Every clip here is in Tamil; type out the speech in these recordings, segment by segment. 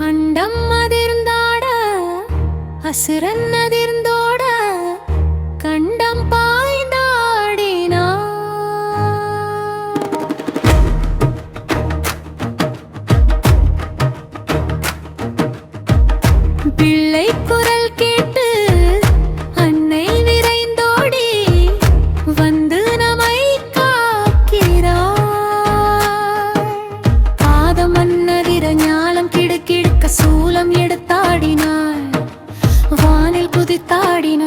அண்டம் அதிர்ந்தாட அசுரன் அதிர்ந்தோட வானில்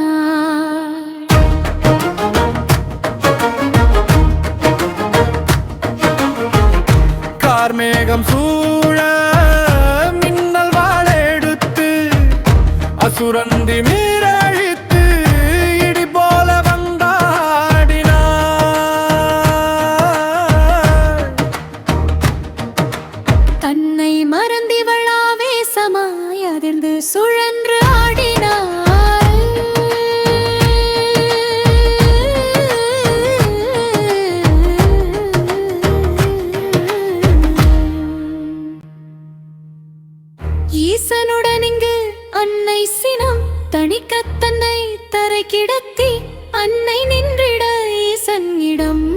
கார்மேகம் சூழ மின்னல் வாழெடுத்து அசுரந்தி மீரழித்து இடி போல வந்தாடினார் தன்னை மறந்திவளாவே சமாய் அதிர்ந்து சுழன்று ஈசனுடன் இங்கு அன்னை சினம் தணிக்க தன்னை தரை கிடத்தி அன்னை நின்றிட ஈசன் இடம்.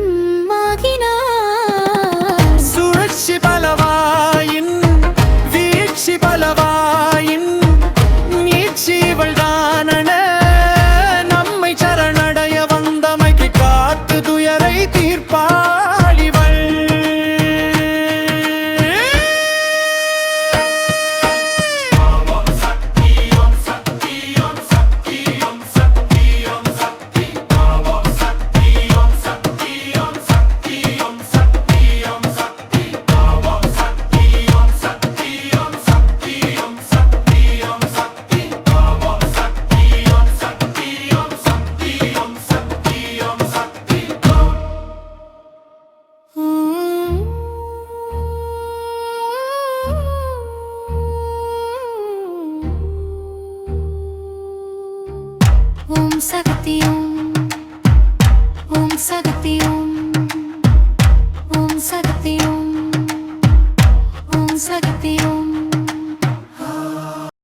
ஓம் சக்தி ஓம் ஓம் சக்தி ஓம்